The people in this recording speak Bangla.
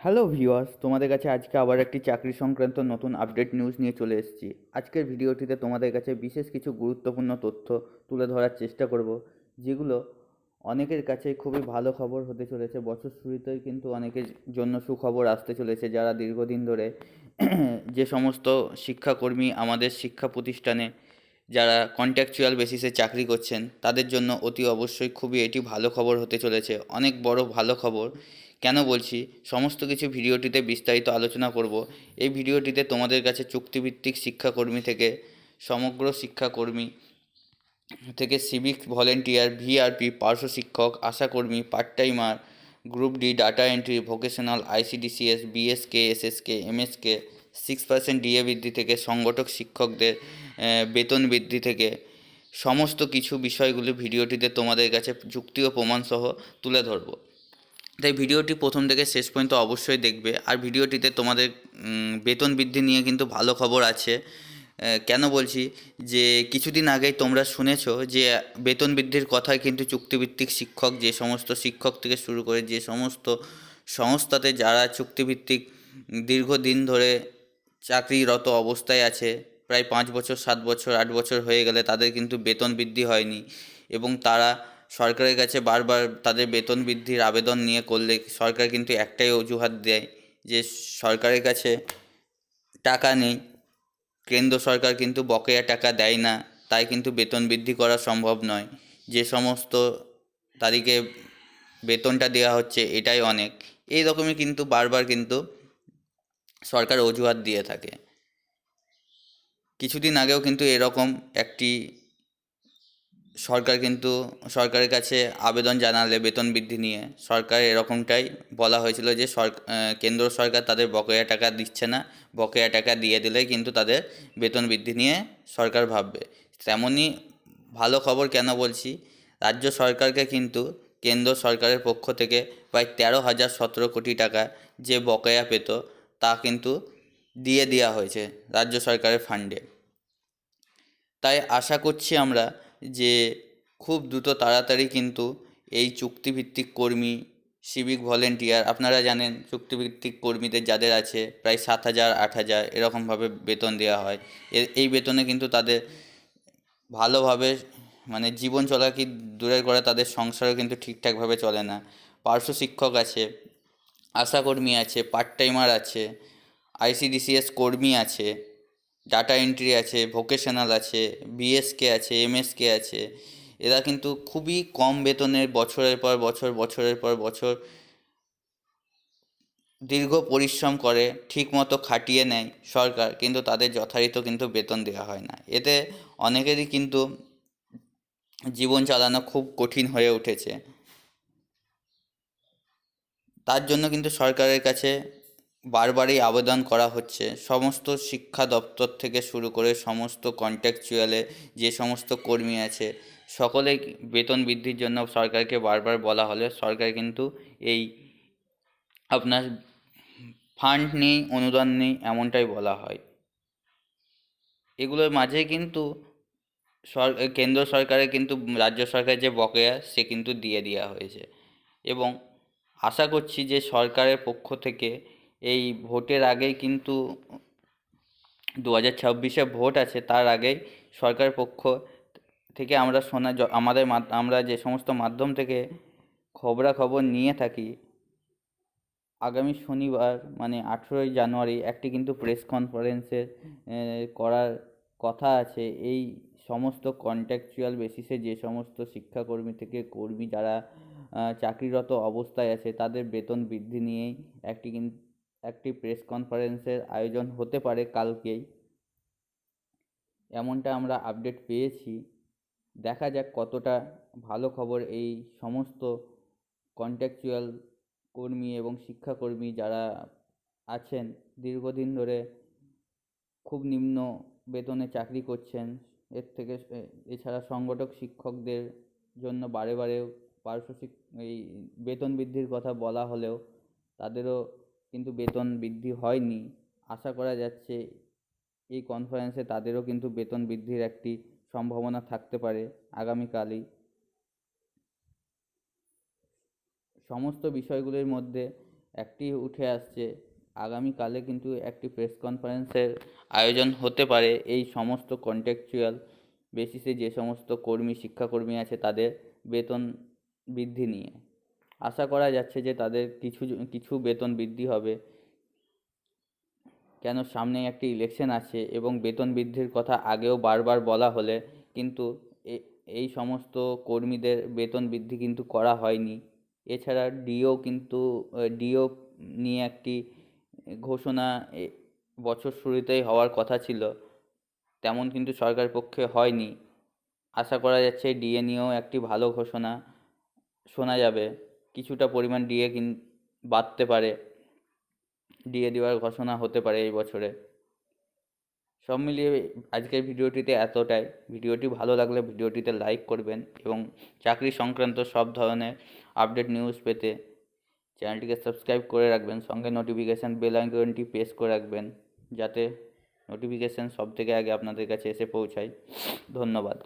হ্যালো ভিউয়ার্স তোমাদের কাছে আজকে আবার একটি চাকরি সংক্রান্ত নতুন আপডেট নিউজ নিয়ে চলে এসেছি। আজকের ভিডিওটিতে তোমাদের কাছে বিশেষ কিছু গুরুত্বপূর্ণ তথ্য তুলে ধরার চেষ্টা করব, যেগুলো অনেকের কাছে খুবই ভালো খবর হতে চলেছে। বছর শুরুতেই কিন্তু অনেকের জন্য সুখবর আসতে চলেছে, যারা দীর্ঘদিন ধরে যে সমস্ত শিক্ষাকর্মী আমাদের শিক্ষা প্রতিষ্ঠানে যারা কন্ট্রাকচুয়াল বেসিসে চাকরি করছেন, তাদের জন্য অতি অবশ্যই খুবই এটি ভালো খবর হতে চলেছে। অনেক বড় ভালো খবর কেন বলছি? সমস্ত কিছু ভিডিওটিতে বিস্তারিত আলোচনা করব। এই ভিডিওটিতে তোমাদের কাছে চুক্তিভিত্তিক শিক্ষাকর্মী থেকে, সমগ্র শিক্ষাকর্মী থেকে সিভিক ভলেন্টিয়ার ভিআরপি পার্শ্ব শিক্ষক, আশাকর্মী part timer group D data entry vocational ICDCS BSK SSK MSK six percent DA বৃদ্ধি থেকে, সংগঠক শিক্ষকদের বেতন বৃদ্ধি থেকে, সমস্ত কিছু বিষয়গুলি ভিডিওটিতে তোমাদের কাছে যুক্তি ও প্রমাণসহ তুলে ধরবো। তাই ভিডিওটি প্রথম থেকে শেষ পর্যন্ত অবশ্যই দেখবে। আর ভিডিওটিতে তোমাদের বেতন বৃদ্ধি নিয়ে কিন্তু ভালো খবর আছে। কেন বলছি? যে, কিছুদিন আগেই তোমরা শুনেছো যে, বেতন বৃদ্ধির কথায় কিন্তু চুক্তিভিত্তিক শিক্ষক, যে সমস্ত শিক্ষক থেকে শুরু করে যে সমস্ত সংস্থাতে যারা চুক্তিভিত্তিক, দীর্ঘদিন ধরে চাকরিরত অবস্থায় আছে, প্রায় পাঁচ বছর, সাত বছর, আট বছর হয়ে গেলে তাদের কিন্তু বেতন বৃদ্ধি হয়নি। এবং তারা সরকারের কাছে বারবার তাদের বেতন বৃদ্ধির আবেদন নিয়ে করলে সরকার কিন্তু একটাই অজুহাত দেয় যে সরকারের কাছে টাকা নেই। কেন্দ্র সরকার কিন্তু বকেয়া টাকা দেয় না, তাই কিন্তু বেতন বৃদ্ধি করা সম্ভব নয়। যে সমস্ত তারিখে বেতনটা দেওয়া হচ্ছে এটাই অনেক। এই রকমই কিন্তু বারবার কিন্তু সরকার অজুহাত দিয়ে থাকে। কিছুদিন আগেও কিন্তু এরকম একটি সরকার কিন্তু সরকারের কাছে আবেদন জানালে বেতন বৃদ্ধি নিয়ে সরকার এরকমটাই বলা হয়েছিল যে কেন্দ্র সরকার তাদের বকেয়া টাকা দিচ্ছে না, বকেয়া টাকা দিয়ে দিলে কিন্তু তাদের বেতন বৃদ্ধি নিয়ে সরকার ভাববে। তেমনই ভালো খবর কেন বলছি, রাজ্য সরকারকে কিন্তু কেন্দ্র সরকারের পক্ষ থেকে প্রায় তেরো হাজার সতেরো কোটি টাকা যে বকেয়া পেত তা কিন্তু দিয়ে দেওয়া হয়েছে রাজ্য সরকারের ফান্ডে। তাই আশা করছি আমরা যে খুব দ্রুত তাড়াতাড়ি কিন্তু এই চুক্তিভিত্তিক কর্মী সিভিক ভলেন্টিয়ার আপনারা জানেন চুক্তিভিত্তিক কর্মীদের যাদের আছে প্রায় সাত হাজার, আট হাজার এরকমভাবে বেতন দেওয়া হয়। এই বেতনে কিন্তু তাদের ভালোভাবে মানে জীবন চলা কি দূরের করে তাদের সংসারও কিন্তু ঠিকঠাকভাবে চলে না। পার্শ্ব শিক্ষক আছে, আশাকর্মী আছে পার্ট টাইমার আছে আইসিডিসিএস কর্মী আছে ডাটা এন্ট্রি আছে ভোকেশনাল আছে বিএসকে আছে এমএসকে আছে, এরা কিন্তু খুবই কম বেতনের বছরের পর বছর, বছরের পর বছর দীর্ঘ পরিশ্রম করে, ঠিকমতো খাটিয়ে নেয় সরকার, কিন্তু তাদের যথারীত কিন্তু বেতন দেওয়া হয় না। এতে অনেকেরই কিন্তু জীবন চালানো খুব কঠিন হয়ে উঠেছে। তার জন্য কিন্তু সরকারের কাছে বারবারই আবেদন করা হচ্ছে। সমস্ত শিক্ষা দপ্তর থেকে শুরু করে সমস্ত কন্ট্রাকচুয়ালে যে সমস্ত কর্মী আছে সকলেই বেতন বৃদ্ধির জন্য সরকারকে বারবার বলা হলে সরকার কিন্তু এই আপনার ফান্ড নেই, অনুদান নেই এমনটাই বলা হয়। এগুলোর মাঝে কিন্তু সর, কেন্দ্র সরকারের কিন্তু রাজ্য সরকারের যে বকেয়া, সে কিন্তু দিয়ে দেওয়া হয়েছে। এবং আশা করছি যে সরকারের পক্ষ থেকে এই ভোটের আগেই কিন্তু দু হাজার ছাব্বিশে ভোট আছে, তার আগেই সরকারের পক্ষ থেকে আমরা শোনা আমাদের আমরা যে সমস্ত মাধ্যম থেকে খবরাখবর নিয়ে থাকি, আগামী শনিবার মানে আঠেরোই জানুয়ারি একটি কিন্তু প্রেস কনফারেন্সের করার কথা আছে। এই সমস্ত কন্ট্রাকচুয়াল বেসিসে যে সমস্ত শিক্ষাকর্মী থেকে কর্মী যারা চাকরিরত অবস্থায় আছে, তাদের বেতন বৃদ্ধি নিয়েই একটি কিন একটি প্রেস কনফারেন্সের আয়োজন হতে পারে কালকেই। এমনটা আমরা আপডেট পেয়েছি। দেখা যাক কতটা ভালো খবর এই সমস্ত কন্ট্রাকচুয়াল কর্মী এবং শিক্ষাকর্মী যারা আছেন, দীর্ঘদিন ধরে খুব নিম্ন বেতনে চাকরি করছেন। এর থেকে এছাড়া সংগঠক শিক্ষকদের জন্য বারে বারে পার্শ্ব এই বেতন বৃদ্ধির কথা বলা হলেও তাদেরও কিন্তু বেতন বৃদ্ধি হয়নি। আশা করা যাচ্ছে এই কনফারেন্সে তাদেরও কিন্তু বেতন বৃদ্ধির একটি সম্ভাবনা থাকতে পারে আগামীকালই। সমস্ত বিষয়গুলির মধ্যে একটি উঠে আসছে। আগামীকালে কিন্তু একটি প্রেস কনফারেন্সের আয়োজন হতে পারে। এই সমস্ত কন্ট্রাকচুয়াল বেসিসে যে সমস্ত কর্মী, শিক্ষাকর্মী আছে, তাদের বেতন বৃদ্ধি নিয়ে। আশা করা যাচ্ছে যে তাদের কিছু কিছু বেতন বৃদ্ধি হবে। কেন সামনেই একটি ইলেকশন আছে এবং বেতন বৃদ্ধির কথা আগেও বারবার বলা হলে কিন্তু এই সমস্ত কর্মীদের বেতন বৃদ্ধি কিন্তু করা হয়নি। এছাড়া ডিও কিন্তু ডিও নিয়ে একটি ঘোষণা বছর শুরুতেই হওয়ার কথা ছিল। তেমন কিন্তু সরকারের পক্ষে হয়নি। আশা করা যাচ্ছে ডিএ নিয়েও একটি ভালো ঘোষণা শোনা যাবে। কিছুটা পরিমাণ ডিএ কিন বাড়তে পারে। ডিএ দেওয়ার ঘোষণা হতে পারে এই বছরে। সব মিলিয়ে আজকের ভিডিওটিতে এতটাই। ভিডিওটি ভালো লাগলে ভিডিওটিতে লাইক করবেন এবং চাকরি সংক্রান্ত সব ধরনের আপডেট নিউজ পেতে চ্যানেলটিকে সাবস্ক্রাইব করে রাখবেন। সঙ্গে নোটিফিকেশান বেল আইকনটি প্রেস করে রাখবেন যাতে নোটিফিকেশান সব থেকে আগে আপনাদের কাছে এসে পৌঁছায়। ধন্যবাদ।